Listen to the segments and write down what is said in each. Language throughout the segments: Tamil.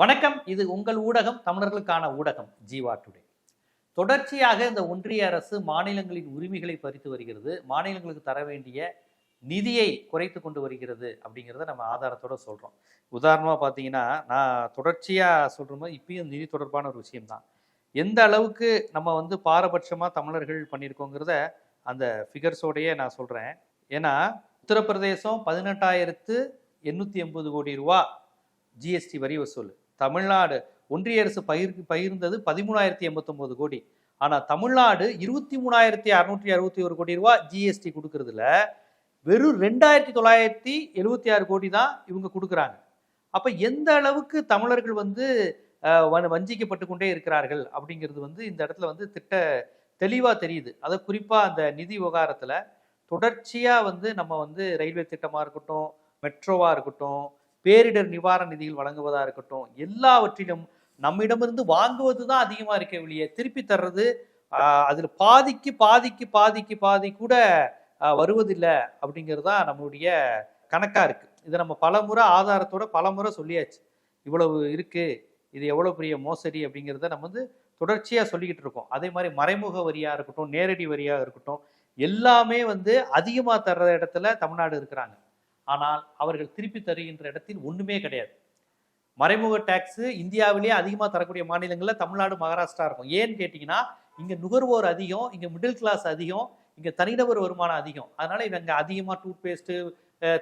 வணக்கம். இது உங்கள் ஊடகம் தமிழர்களுக்கான ஊடகம் ஜீவா டுடே. தொடர்ச்சியாக இந்த ஒன்றிய அரசு மாநிலங்களின் உரிமைகளை பறித்து வருகிறது. மாநிலங்களுக்கு தர வேண்டிய நிதியை குறைத்து கொண்டு வருகிறது அப்படிங்கிறத நம்ம ஆதாரத்தோட சொல்கிறோம் உதாரணமாக பார்த்தீங்கன்னா நான் தொடர்ச்சியாக சொல்கிற போது இப்பயும் நிதி தொடர்பான ஒரு விஷயம்தான். எந்த அளவுக்கு நம்ம வந்து பாரபட்சமாக தமிழர்கள் பண்ணியிருக்கோங்கிறத அந்த ஃபிகர்ஸோடையே நான் சொல்கிறேன் ஏன்னா உத்தரப்பிரதேசம் பதினெட்டாயிரத்து எண்ணூற்றி எண்பது கோடி ரூபா ஜிஎஸ்டி வரி வசூல். தமிழ்நாடு ஒன்றிய அரசு பகிர் பகிர்ந்தது பதிமூணாயிரத்தி எண்பத்தொம்போது கோடி. ஆனால் தமிழ்நாடு இருபத்தி மூணாயிரத்தி அறுநூற்றி அறுபத்தி ஒரு கோடி ரூபா ஜிஎஸ்டி கொடுக்கறதுல வெறும் ரெண்டாயிரத்தி தொள்ளாயிரத்தி எழுபத்தி ஆறு கோடி தான் இவங்க கொடுக்குறாங்க. அப்போ எந்த அளவுக்கு தமிழர்கள் வந்து வஞ்சிக்கப்பட்டு கொண்டே இருக்கிறார்கள் அப்படிங்கிறது வந்து இந்த இடத்துல வந்து திட்ட தெளிவாக தெரியுது. அதை குறிப்பாக அந்த நிதி விவகாரத்தில் தொடர்ச்சியாக வந்து நம்ம வந்து ரயில்வே திட்டமாக இருக்கட்டும் மெட்ரோவாக இருக்கட்டும் பேரிடர் நிவாரண நிதியில் வழங்குவதா இருக்கட்டும் எல்லாவற்றிலும் நம்மிடமிருந்து வாங்குவது தான் அதிகமாக இருக்க வெளியே திருப்பி தர்றது அதில் அதுல பாதிக்கு பாதிக்கு பாதிக்கு பாதி கூட வருவதில்லை அப்படிங்கிறது தான் நம்மளுடைய கணக்கா இருக்கு. இதை நம்ம பலமுறை ஆதாரத்தோட பலமுறை சொல்லியாச்சு. இவ்வளவு இருக்கு இது எவ்வளவு பெரிய மோசடி அப்படிங்கிறத நம்ம வந்து தொடர்ச்சியா சொல்லிக்கிட்டு இருக்கோம். அதே மாதிரி மறைமுக வரியா இருக்கட்டும் நேரடி வரியா இருக்கட்டும் எல்லாமே வந்து அதிகமா தர்ற இடத்துல தமிழ்நாடு இருக்கிறாங்க. ஆனால் அவர்கள் திருப்பி தருகின்ற இடத்தில் ஒன்றுமே கிடையாது. மறைமுக டேக்ஸு இந்தியாவிலேயே அதிகமாக தரக்கூடிய மாநிலங்களில் தமிழ்நாடு மகாராஷ்டிரா இருக்கும். ஏன்னு கேட்டிங்கன்னா இங்கே நுகர்வோர் அதிகம் இங்கே மிடில் கிளாஸ் அதிகம் இங்கே தனிநபர் வருமானம் அதிகம். அதனால் இவங்க அதிகமாக டூத் பேஸ்ட்டு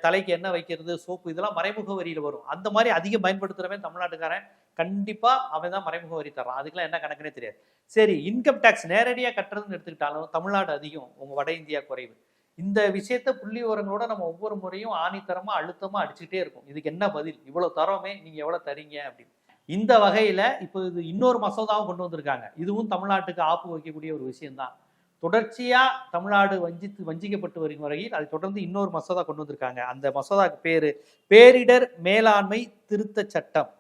தலைக்கு என்ன வைக்கிறது சோப்பு இதெல்லாம் மறைமுக வரியில் வரும். அந்த மாதிரி அதிகம் பயன்படுத்துகிறவன் தமிழ்நாட்டுக்காரன். கண்டிப்பாக அவன் தான் மறைமுக வரி தர்றான். அதுக்கெல்லாம் என்ன கணக்குனே தெரியாது. சரி இன்கம் டேக்ஸ் நேரடியாக கட்டுறதுன்னு எடுத்துக்கிட்டாலும் தமிழ்நாடு அதிகம் உங்கள் வட இந்தியா குறைவு. இந்த விஷயத்த புள்ளி விவரங்களோட நம்ம ஒவ்வொரு முறையும் ஆணித்தரமா அழுத்தமா அடிச்சுட்டே இருக்கும். இதுக்கு என்ன பதில்? இவ்வளவு தரோமே நீங்க எவ்வளவு தரீங்க அப்படின்னு. இந்த வகையில இப்போ இது இன்னொரு மசோதாவும் கொண்டு வந்திருக்காங்க. இதுவும் தமிழ்நாட்டுக்கு ஆப்பு வைக்கக்கூடிய ஒரு விஷயம்தான். தொடர்ச்சியா தமிழ்நாடு வஞ்சித்து வஞ்சிக்கப்பட்டு வரும் வரையில் அதை தொடர்ந்து இன்னொரு மசோதா கொண்டு வந்திருக்காங்க. அந்த மசோதாக்கு பேரு பேரிடர் மேலாண்மை திருத்த சட்டம்.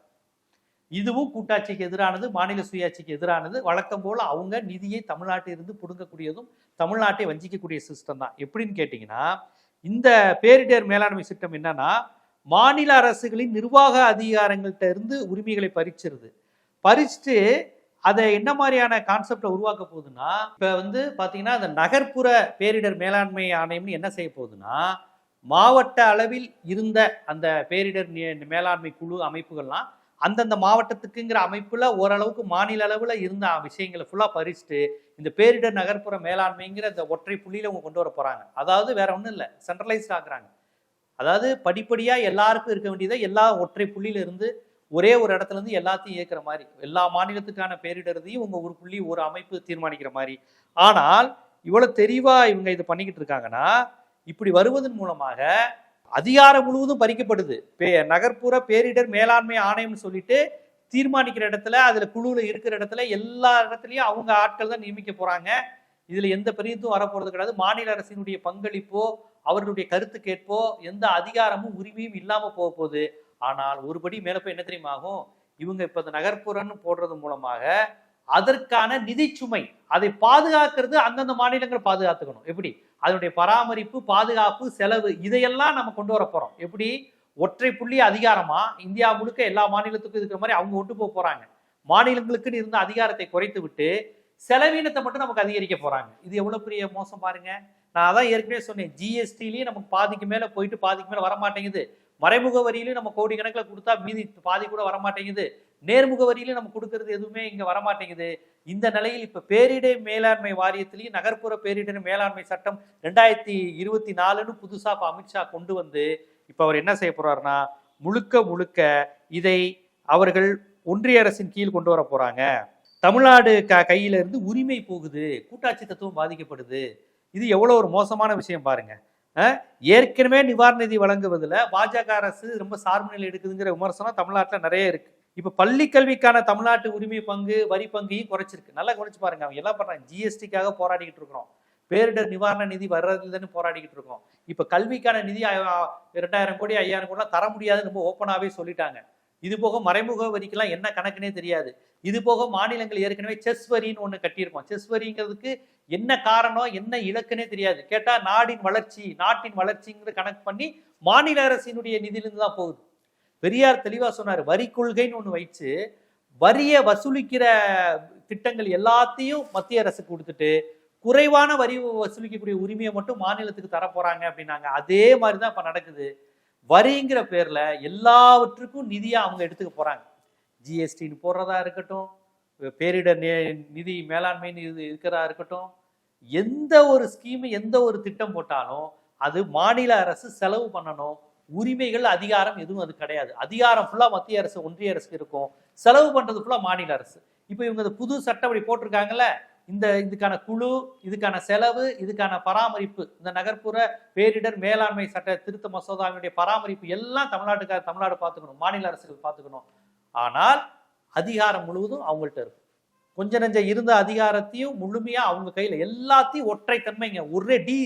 இதுவும் கூட்டாட்சிக்கு எதிரானது மாநில சுயாட்சிக்கு எதிரானது. வழக்கம் போல் அவங்க நிதியை தமிழ்நாட்டிலிருந்து புடுங்கக்கூடியதும் தமிழ்நாட்டை வஞ்சிக்கக்கூடிய சிஸ்டம் தான். எப்படின்னு கேட்டிங்கன்னா இந்த பேரிடர் மேலாண்மை சிஸ்டம் என்னன்னா மாநில அரசுகளின் நிர்வாக அதிகாரங்கள்ட்ட இருந்து உரிமைகளை பறிச்சிருது. பறிச்சுட்டு அதை என்ன மாதிரியான கான்செப்டை உருவாக்க போகுதுன்னா இப்போ வந்து பார்த்தீங்கன்னா அந்த நகர்ப்புற பேரிடர் மேலாண்மை ஆணையம்னு என்ன செய்ய போகுதுன்னா மாவட்ட அளவில் இருந்த அந்த பேரிடர் மேலாண்மை குழு அமைப்புகள்லாம் அந்தந்த மாவட்டத்துக்குங்கிற அமைப்பில் ஓரளவுக்கு மாநில அளவில் இருந்த விஷயங்களை ஃபுல்லாக பறிச்சுட்டு இந்த பேரிடர் நகர்ப்புற மேலாண்மைங்கிற இந்த ஒற்றை புள்ளியில் அவங்க கொண்டு வர போகிறாங்க அதாவது வேற ஒன்றும் இல்லை சென்ட்ரலைஸ்ட் ஆகுறாங்க அதாவது படிப்படியாக எல்லாருக்கும் இருக்க வேண்டியதை எல்லா ஒற்றை புள்ளியில இருந்து ஒரே ஒரு இடத்துல இருந்து எல்லாத்தையும் இயக்குற மாதிரி எல்லா மாநிலத்துக்கான பேரிடர்தையும் உங்க ஒரு புள்ளி ஒரு அமைப்பு தீர்மானிக்கிற மாதிரி. ஆனால் இவ்வளவு தெளிவா இவங்க இது பண்ணிக்கிட்டு இருக்காங்கன்னா இப்படி வருவதன் மூலமாக அதிகாரம் முழுவதும் பறிக்கப்படுது. பே- நகர்ப்புற பேரிடர் மேலாண்மை ஆணையம்னு சொல்லிட்டு தீர்மானிக்கிற இடத்துல அதுல குழுவில் இருக்கிற இடத்துல எல்லா இடத்துலயும் அவங்க ஆட்கள் தான் நியமிக்க போறாங்க. இதுல எந்த பெரியதும் வரப்போறது கிடையாது. மாநில அரசினுடைய பங்களிப்போ அவர்களுடைய கருத்து கேட்போ எந்த அதிகாரமும் உரிமையும் இல்லாம போக போகுது. ஆனால் ஒருபடி மேல போய் என்ன தெரியுமா ஆகும்? இவங்க இப்ப இந்த நகர்ப்புறன்னு போடுறது மூலமாக அதற்கான நிதி சுமை அதை பாதுகாக்கிறது அந்தந்த மாநிலங்கள் பாதுகாத்துக்கணும். எப்படி? அதனுடைய பராமரிப்பு பாதுகாப்பு செலவு இதையெல்லாம் நம்ம கொண்டு வர போறோம். எப்படி? ஒற்றை புள்ளி அதிகாரமா? இந்தியா முழுக்க எல்லா மாநிலத்துக்கும் இருக்கிற மாதிரி அவங்க ஒட்டு போக போறாங்க. மாநிலங்களுக்குன்னு இருந்த அதிகாரத்தை குறைத்து விட்டு செலவீனத்தை மட்டும் நமக்கு அதிகரிக்க போறாங்க. இது எவ்வளவு பெரிய மோசம் பாருங்க. நான் அதான் ஏற்கனவே சொன்னேன். ஜிஎஸ்டிலயும் நமக்கு பாதிக்கு மேல போயிட்டு பாதிக்கு மேல வர மாட்டேங்குது மறைமுக வரியிலையும் நம்ம கோடி கணக்கில் கொடுத்தா மீதி பாதி கூட வர மாட்டேங்குது நேர்முக வரியிலும் நம்ம கொடுக்கறது எதுவுமே இங்க வர மாட்டேங்குது இந்த நிலையில் இப்ப பேரிடர் மேலாண்மை வாரியத்திலையும் நகர்ப்புற பேரிடர் மேலாண்மை சட்டம் ரெண்டாயிரத்தி இருபத்தி நாலுன்னு புதுசா இப்போ அமித்ஷா கொண்டு வந்து இப்ப அவர் என்ன செய்ய போறாருன்னா முழுக்க முழுக்க இதை அவர்கள் ஒன்றிய அரசின் கீழ் கொண்டு வர போறாங்க. தமிழ்நாடு க கையில இருந்து உரிமை போகுது. கூட்டாட்சி தத்துவம் பாதிக்கப்படுது. இது எவ்வளோ ஒரு மோசமான விஷயம் பாருங்க. ஏற்கனவே நிவாரண நிதி வழங்குவதில் பாஜக அரசு ரொம்ப சார்பு நிலை எடுக்குதுங்கிற விமர்சனம் தமிழ்நாட்டில் நிறைய இருக்கு. இப்ப பள்ளி கல்விக்கான தமிழ்நாட்டு உரிமை பங்கு வரி பங்கையும் குறைச்சிருக்கு. நல்லா குறைச்சு பாருங்க. அவங்க எல்லாம் பண்றாங்க. ஜிஎஸ்டிக்காக போராடிக்கிட்டு இருக்கிறோம். பேரிடர் நிவாரண நிதி வர்றதுலன்னு போராடிக்கிட்டு இருக்கோம். இப்ப கல்விக்கான நிதி ரெண்டாயிரம் இரண்டாயிரம் கோடி ஐயாயிரம் கோடிலாம் தர முடியாதுன்னு ரொம்ப ஓப்பனாகவே சொல்லிட்டாங்க. இது போக மறைமுக வரிக்கெல்லாம் என்ன கணக்குனே தெரியாது. இது போக மாநிலங்கள் ஏற்கனவே செஸ் வரின்னு ஒண்ணு கட்டியிருக்கோம். செஸ் வரிங்கிறதுக்கு என்ன காரணம் என்ன இலக்குனே தெரியாது. கேட்டா நாடின் வளர்ச்சி நாட்டின் வளர்ச்சிங்கிற கணக்கு பண்ணி மாநில அரசினுடைய நிதியிலிருந்து தான் போகுது. பெரியார் தெளிவா சொன்னார் வரி கொள்கைன்னு ஒன்று வச்சு வரியை வசூலிக்கிற திட்டங்கள் எல்லாத்தையும் மத்திய அரசு கொடுத்துட்டு குறைவான வரி வசூலிக்கக்கூடிய உரிமையை மட்டும் மாநிலத்துக்கு தரப்போறாங்க அப்படின்னாங்க. அதே மாதிரி தான் இப்போ நடக்குது. வரிங்கிற பேர்ல எல்லாவற்றுக்கும் நிதியா அவங்க எடுத்துக்க போறாங்க. ஜிஎஸ்டின்னு போடுறதா இருக்கட்டும் பேரிடர் நே- நிதி மேலாண்மைன்னு இது இருக்கிறதா இருக்கட்டும் எந்த ஒரு ஸ்கீமு எந்த ஒரு திட்டம் போட்டாலும் அது மாநில அரசு செலவு பண்ணணும். உரிமைகள் அதிகாரம் எதுவும் அது கிடையாது. அதிகாரம் ஃபுல்லாக மத்திய அரசு ஒன்றிய அரசுக்கு இருக்கும். செலவு பண்ணுறது ஃபுல்லாக மாநில அரசு. இப்போ இவங்க இந்த புது சட்டப்படி போட்டிருக்காங்கல்ல இந்த இதுக்கான குழு இதுக்கான செலவு இதுக்கான பராமரிப்பு இந்த நகர்ப்புற பேரிடர் மேலாண்மை சட்ட திருத்த மசோதாவினுடைய பராமரிப்பு எல்லாம் தமிழ்நாட்டுக்கார தமிழ்நாடு பார்த்துக்கணும் மாநில அரசுகள் பார்த்துக்கணும். ஆனால் அதிகாரம் முழுவதும் அவங்கள்ட்ட இருக்கும் கொஞ்ச நெஞ்ச இருந்த அதிகாரத்தையும் முழுமையாக அவங்க கையில் எல்லாத்தையும் ஒற்றை தன்மைங்க ஒரே டி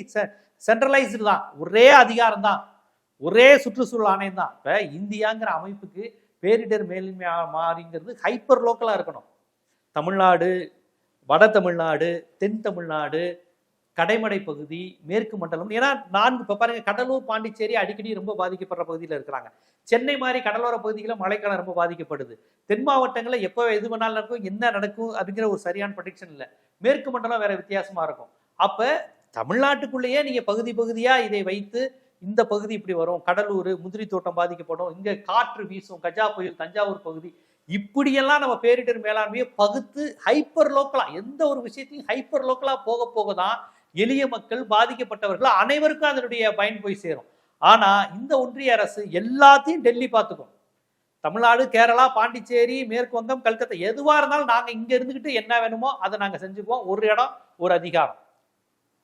சென்ட்ரலைஸ்டு தான். ஒரே அதிகாரம் தான். ஒரே சுற்றுச்சூழல் ஆணையம் தான். இப்போ இந்தியாங்கிற அமைப்புக்கு பேரிடர் மேலாண்மை மாறிங்கிறது ஹைப்பர் லோக்கலாக இருக்கணும். தமிழ்நாடு வட தமிழ்நாடு தென் தமிழ்நாடு கடைமடை பகுதி மேற்கு மண்டலம். ஏன்னா நான்கு இப்போ பாருங்க கடலூர் பாண்டிச்சேரி அடிக்கடி ரொம்ப பாதிக்கப்படுற பகுதியில் இருக்கிறாங்க. சென்னை மாதிரி கடலோர பகுதிகளில் மழைக்காலம் ரொம்ப பாதிக்கப்படுது. தென் மாவட்டங்களில் எப்போ எது வேணாலும் நடக்கும் என்ன நடக்கும் அப்படிங்கிற ஒரு சரியான ப்ரொடிக்ஷன் இல்லை. மேற்கு மண்டலம் வேறு வித்தியாசமாக இருக்கும். அப்போ தமிழ்நாட்டுக்குள்ளேயே நீங்கள் பகுதி பகுதியாக இதை வைத்து இந்த பகுதி இப்படி வரும் கடலூர் முந்திரி தோட்டம் பாதிக்கப்படும் இங்கே காற்று வீசும் கஜா புயல் தஞ்சாவூர் பகுதி இப்படியெல்லாம் நம்ம பேரிடர் மேலாண்மையை பகுத்து ஹைப்பர் லோக்கலாக எந்த ஒரு விஷயத்தையும் ஹைப்பர் லோக்கலாக போக போக தான் எளிய மக்கள் பாதிக்கப்பட்டவர்கள் அனைவருக்கும் அதனுடைய பயன் போய் சேரும். ஆனால் இந்த ஒன்றிய அரசு எல்லாத்தையும் டெல்லி பார்த்துக்கும். தமிழ்நாடு கேரளா பாண்டிச்சேரி மேற்கு வங்கம் கல்கத்தா எதுவாக இருந்தாலும் நாங்கள் இங்கே இருந்துக்கிட்டு என்ன வேணுமோ அதை நாங்கள் செஞ்சுக்குவோம். ஒரு இடம் ஒரு அதிகாரம்.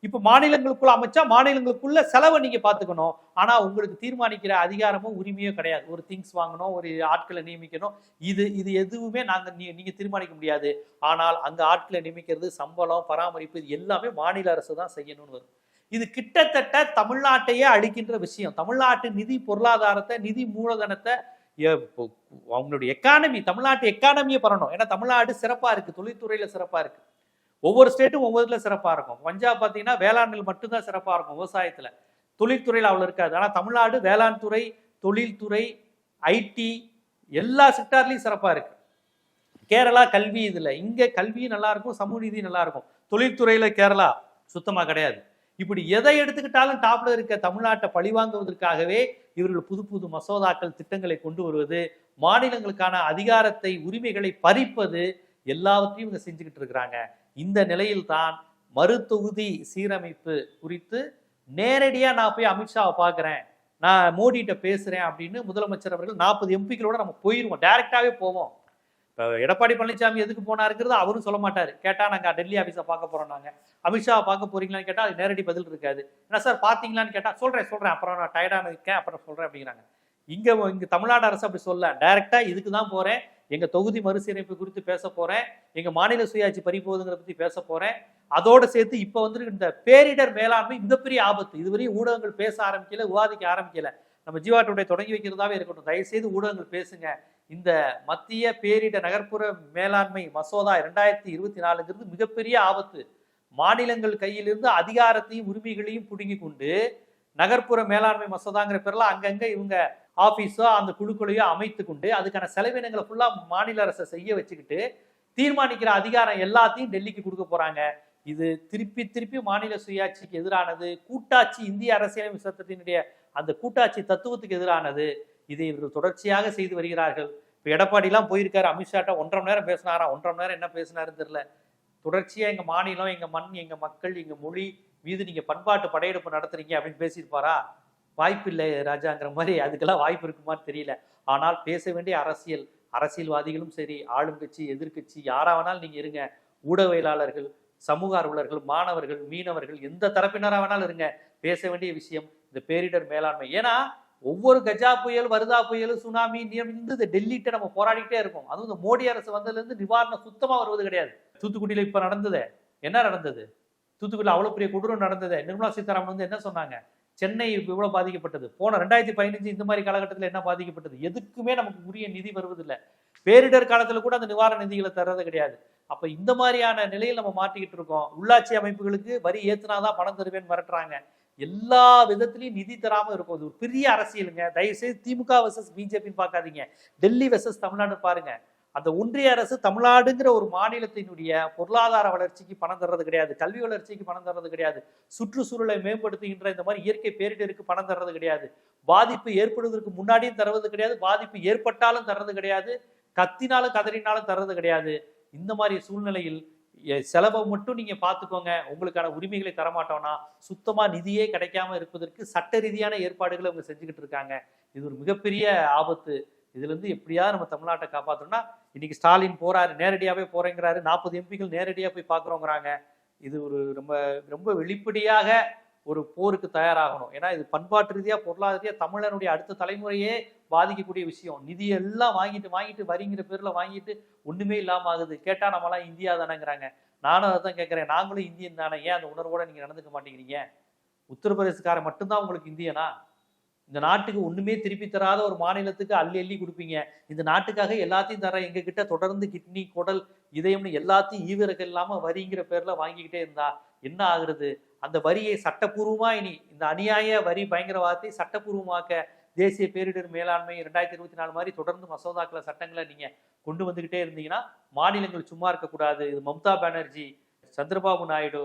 இப்ப மாநிலங்களுக்குள்ள அமைச்சா மாநிலங்களுக்குள்ள செலவை நீங்க பாத்துக்கணும் ஆனா உங்களுக்கு தீர்மானிக்கிற அதிகாரமும் உரிமையும் கிடையாது. ஒரு திங்ஸ் வாங்கணும் ஒரு ஆட்களை நியமிக்கணும். இது இது எதுவுமே நாங்க நீ- நீங்க தீர்மானிக்க முடியாது. ஆனால் அங்க ஆட்களை நியமிக்கிறது சம்பளம் பராமரிப்பு இது எல்லாமே மாநில அரசு தான் செய்யணும்னு வரும். இது கிட்டத்தட்ட தமிழ்நாட்டையே அழிக்கின்ற விஷயம். தமிழ்நாட்டு நிதி பொருளாதாரத்தை நிதி மூலதனத்தை அவங்களுடைய எக்கானமி தமிழ்நாட்டு எக்கானமியை பரணும் ஏன்னா தமிழ்நாடு சிறப்பா இருக்கு. தொழில்துறையில சிறப்பா இருக்கு. ஒவ்வொரு ஸ்டேட்டும் ஒவ்வொரு இதில் சிறப்பாக இருக்கும். பஞ்சாப் பார்த்தீங்கன்னா வேளாண்மையில் மட்டும்தான் சிறப்பாக இருக்கும் விவசாயத்தில். தொழில்துறையில் அவ்வளோ இருக்காது. ஆனால் தமிழ்நாடு வேளாண் துறை தொழில்துறை ஐடி எல்லா செக்டார்லேயும் சிறப்பாக இருக்கு. கேரளா கல்வி இதில். இங்கே கல்வி நல்லாயிருக்கும் சமூக நீதி நல்லாயிருக்கும் தொழில்துறையில் கேரளா சுத்தமாக கிடையாது. இப்படி எதை எடுத்துக்கிட்டாலும் டாப்ல இருக்க தமிழ்நாட்டை பழிவாங்குவதற்காகவே இவர்கள் புது புது மசோதாக்கள் திட்டங்களை கொண்டு வருவது மாநிலங்களுக்கான அதிகாரத்தை உரிமைகளை பறிப்பது எல்லாவற்றையும் இவங்க செஞ்சுக்கிட்டு இருக்கிறாங்க. இந்த நிலையில்தான் மறுதொகுதி சீரமைப்பு குறித்து நேரடியாக நான் போய் அமித்ஷாவை பார்க்குறேன். நான் மோடிகிட்ட பேசுகிறேன் அப்படின்னு முதலமைச்சர் அவர்கள் நாற்பது எம்பிக்களோட நம்ம போயிடுவோம் டைரெக்டாகவே போவோம். இப்போ எடப்பாடி பழனிசாமி எதுக்கு போனாருங்கிறது அவரும் சொல்ல மாட்டார். கேட்டால் நாங்கள் டெல்லி ஆஃபீஸை பார்க்க போகிறோம் நாங்கள் அமித்ஷாவை பார்க்க போறீங்களான்னு கேட்டால் அது நேரடி பதில் இருக்காது. என்ன சார் பார்த்தீங்களான்னு கேட்டால் சொல்கிறேன் சொல்கிறேன் அப்புறம் நான் டயர்டான இருக்கேன் அப்புறம் சொல்கிறேன் அப்படிங்கிறாங்க. இங்கே இங்கே தமிழ்நாடு அரசு அப்படி சொல்ல. டைரெக்டாக இதுக்கு தான் போகிறேன் எங்கள் தொகுதி மறுசீரமைப்பு குறித்து பேச போகிறேன் எங்கள் மாநில சுயாட்சி பறிப்போகுதுங்கிறத பற்றி பேச போகிறேன் அதோடு சேர்த்து இப்போ வந்து இந்த பேரிடர் மேலாண்மை மிகப்பெரிய ஆபத்து. இதுவரையும் ஊடகங்கள் பேச ஆரம்பிக்கல விவாதிக்க ஆரம்பிக்கல. நம்ம ஜீவா தொடங்கி வைக்கிறதாவே இருக்கட்டும். தயவுசெய்து ஊடகங்கள் பேசுங்க. இந்த மத்திய பேரிடர் நகர்ப்புற மேலாண்மை மசோதா இரண்டாயிரத்தி இருபத்தி நாலுங்கிறது மிகப்பெரிய ஆபத்து. மாநிலங்கள் கையிலிருந்து அதிகாரத்தையும் உரிமைகளையும் பிடுங்கி கொண்டு நகர்ப்புற மேலாண்மை மசோதாங்கிற பேரில் அங்கங்கே இவங்க ஆஃபீஸோ அந்த குழுக்களையோ அமைத்து கொண்டு அதுக்கான செலவினங்களை ஃபுல்லாக மாநில அரசை செய்ய வச்சுக்கிட்டு தீர்மானிக்கிற அதிகாரம் எல்லாத்தையும் டெல்லிக்கு கொடுக்க போகிறாங்க இது திருப்பி திருப்பி மாநில சுயாட்சிக்கு எதிரானது கூட்டாட்சி இந்திய அரசியலமைப்பு சட்டத்தினுடைய அந்த கூட்டாட்சி தத்துவத்துக்கு எதிரானது. இதை இவர்கள் தொடர்ச்சியாக செய்து வருகிறார்கள். இப்போ எடப்பாடிலாம் போயிருக்காரு அமித்ஷாட்ட ஒன்றரை மணி நேரம் பேசினாரா? ஒன்றரை மணி நேரம் என்ன பேசினாருன்னு தெரியல. தொடர்ச்சியாக எங்கள் மாநிலம் எங்கள் மண் எங்கள் மக்கள் எங்கள் மொழி மீது நீங்கள் பண்பாட்டு படையெடுப்பு நடத்துறீங்க அப்படின்னு பேசியிருப்பாரா? வாய்ப்பு இல்லை ராஜாங்கிற மாதிரி அதுக்கெல்லாம் வாய்ப்பு இருக்குமான்னு தெரியல. ஆனால் பேச வேண்டிய அரசியல் அரசியல்வாதிகளும் சரி ஆளுங்கட்சி எதிர்க்கட்சி யாரா வேணாலும் நீங்க இருங்க. ஊடகவியலாளர்கள் சமூக ஆர்வலர்கள் மாணவர்கள் மீனவர்கள் எந்த தரப்பினரா வேணாலும் இருங்க. பேச வேண்டிய விஷயம் இந்த பேரிடர் மேலாண்மை. ஏன்னா ஒவ்வொரு கஜா புயல் வருதா புயல் சுனாமி இருந்து இந்த டெல்லிட்ட நம்ம போராடிட்டே இருக்கோம். அதுவும் இந்த மோடி அரசு வந்ததுல இருந்து நிவாரணம் சுத்தமா வருவது கிடையாது. தூத்துக்குடியில இப்ப நடந்ததே. என்ன நடந்தது? தூத்துக்குடியில அவ்வளவு பெரிய கொடூரம் நடந்தது. நிர்மலா சீதாராமன் வந்து என்ன சொன்னாங்க? சென்னை இவ்வளவு பாதிக்கப்பட்டது. போன ரெண்டாயிரத்தி பதினஞ்சு இந்த மாதிரி காலகட்டத்தில் என்ன பாதிக்கப்பட்டது? எதுக்குமே நமக்கு உரிய நிதி வருவதில்லை. பேரிடர் காலத்துல கூட அந்த நிவாரண நிதிகளை தர்றது கிடையாது. அப்ப இந்த மாதிரியான நிலையில் நம்ம மாட்டிக்கிட்டு இருக்கோம். உள்ளாட்சி அமைப்புகளுக்கு வரி ஏத்துனாதான் பணம் தருவேன்னு மிரட்டுறாங்க. எல்லா விதத்திலையும் நிதி தராம இருக்கும். ஒரு பெரிய அரசியலுங்க. தயவுசெய்து திமுக வர்சஸ் பிஜேபின்னு பார்க்காதீங்க. டெல்லி வர்சஸ் தமிழ்நாடு பாருங்க. அந்த ஒன்றிய அரசு தமிழ்நாடுங்கிற ஒரு மாநிலத்தினுடைய பொருளாதார வளர்ச்சிக்கு பணம் தர்றது கிடையாது. கல்வி வளர்ச்சிக்கு பணம் தர்றது கிடையாது. சுற்றுச்சூழலை மேம்படுத்துகின்ற இந்த மாதிரி இயற்கை பேரிடருக்கு பணம் தர்றது கிடையாது. பாதிப்பு ஏற்படுவதற்கு முன்னாடியும் தருவது கிடையாது. பாதிப்பு ஏற்பட்டாலும் தர்றது கிடையாது. கத்தினாலும் கதறினாலும் தர்றது கிடையாது. இந்த மாதிரி சூழ்நிலையில் செலவை மட்டும் நீங்க பார்த்துக்கோங்க. உங்களுக்கான உரிமைகளை தரமாட்டோம்னா சுத்தமா நிதியே கிடைக்காம இருப்பதற்கு சட்ட ரீதியான ஏற்பாடுகளை அவங்க செஞ்சுக்கிட்டு இருக்காங்க. இது ஒரு மிகப்பெரிய ஆபத்து. இதுல இருந்து எப்படியாவது நம்ம தமிழ்நாட்டை காப்பாற்றணும்னா இன்னைக்கு ஸ்டாலின் போறாரு நேரடியாகவே போறேங்கிறாரு. நாற்பது எம்பிகள் நேரடியாக போய் பார்க்குறோங்கிறாங்க. இது ஒரு ரொம்ப ரொம்ப வெளிப்படையாக ஒரு போருக்கு தயாராகணும். ஏன்னா இது பண்பாட்டு ரீதியாக பொருளாதார ரீதியாக தமிழனுடைய அடுத்த தலைமுறையே பாதிக்கக்கூடிய விஷயம். நிதி எல்லாம் வாங்கிட்டு வாங்கிட்டு வரிங்கிற பேரில் வாங்கிட்டு ஒன்றுமே இல்லாமல் ஆகுது. கேட்டால் நம்மலாம் இந்தியா தானேங்கிறாங்க. நானும் அதை தான் கேட்குறேன். நாங்களும் இந்தியன் தானே. ஏன் அந்த உணர்வோடு நீங்கள் நடந்துக்க மாட்டேங்கிறீங்க? உத்தரப்பிரதேசக்காரன் மட்டும்தான் உங்களுக்கு இந்தியனா? இந்த நாட்டுக்கு ஒண்ணுமே திருப்பி தராத ஒரு மாநிலத்துக்கு அள்ளி அள்ளி கொடுப்பீங்க. இந்த நாட்டுக்காக எல்லாத்தையும் தர எங்க கிட்ட தொடர்ந்து கிட்னி குடல் இதயம்னு எல்லாத்தையும் ஈவிரகம் இல்லாம வரிங்கிற பேர்ல வாங்கிக்கிட்டே இருந்தா என்ன ஆகுறது? அந்த வரியை சட்டப்பூர்வமா இனி இந்த அநியாய வரி பயங்கரவாதத்தை சட்டப்பூர்வமாக்க தேசிய பேரிடர் மேலாண்மை ரெண்டாயிரத்தி இருபத்தி நாலு மாதிரி தொடர்ந்து மசோதாக்களை சட்டங்களை நீங்க கொண்டு வந்துகிட்டே இருந்தீங்கன்னா மாநிலங்கள் சும்மா இருக்கக்கூடாது. இது மம்தா பானர்ஜி சந்திரபாபு நாயுடு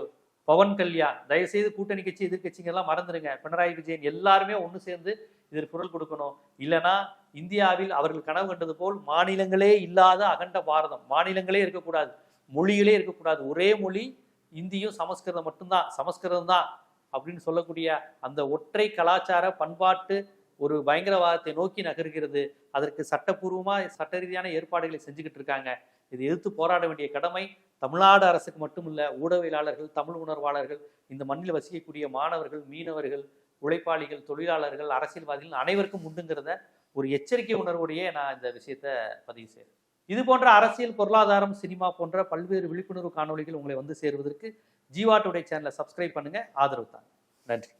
பவன் கல்யாண் தயவுசெய்து கூட்டணி கட்சி எதிர்கட்சிங்கெல்லாம் மறந்துடுங்க பினராயி விஜயன் எல்லாருமே ஒன்று சேர்ந்து இதற்கு குரல் கொடுக்கணும். இல்லைன்னா இந்தியாவில் அவர்கள் கனவு கண்டது போல் மாநிலங்களே இல்லாத அகண்ட பாரதம். மாநிலங்களே இருக்கக்கூடாது. மொழிகளே இருக்கக்கூடாது. ஒரே மொழி இந்தியும் சமஸ்கிருதம் மட்டும்தான். சமஸ்கிருதம் தான் அப்படின்னு சொல்லக்கூடிய அந்த ஒற்றை கலாச்சார பண்பாட்டு ஒரு பயங்கரவாதத்தை நோக்கி நகர்கிறது. அதற்கு சட்டப்பூர்வமாக சட்ட ரீதியான ஏற்பாடுகளை செஞ்சுக்கிட்டு இருக்காங்க. இதை எதிர்த்து போராட வேண்டிய கடமை தமிழ்நாடு அரசுக்கு மட்டுமில்ல ஊடகவியலாளர்கள் தமிழ் உணர்வாளர்கள் இந்த மண்ணில் வசிக்கக்கூடிய மாணவர்கள் மீனவர்கள் உழைப்பாளிகள் தொழிலாளர்கள் அரசியல்வாதிகள் அனைவருக்கும் உண்டுங்கிறத ஒரு எச்சரிக்கை உணர்வோடையே நான் இந்த விஷயத்த பதிவு செய்கிறேன் இது போன்ற அரசியல் பொருளாதாரம் சினிமா போன்ற பல்வேறு விழிப்புணர்வு காணொளிகள் உங்களை வந்து சேருவதற்கு ஜீவா டுடே சேனலை சப்ஸ்கிரைப் பண்ணுங்கள் ஆதரவு தாங்க. நன்றி.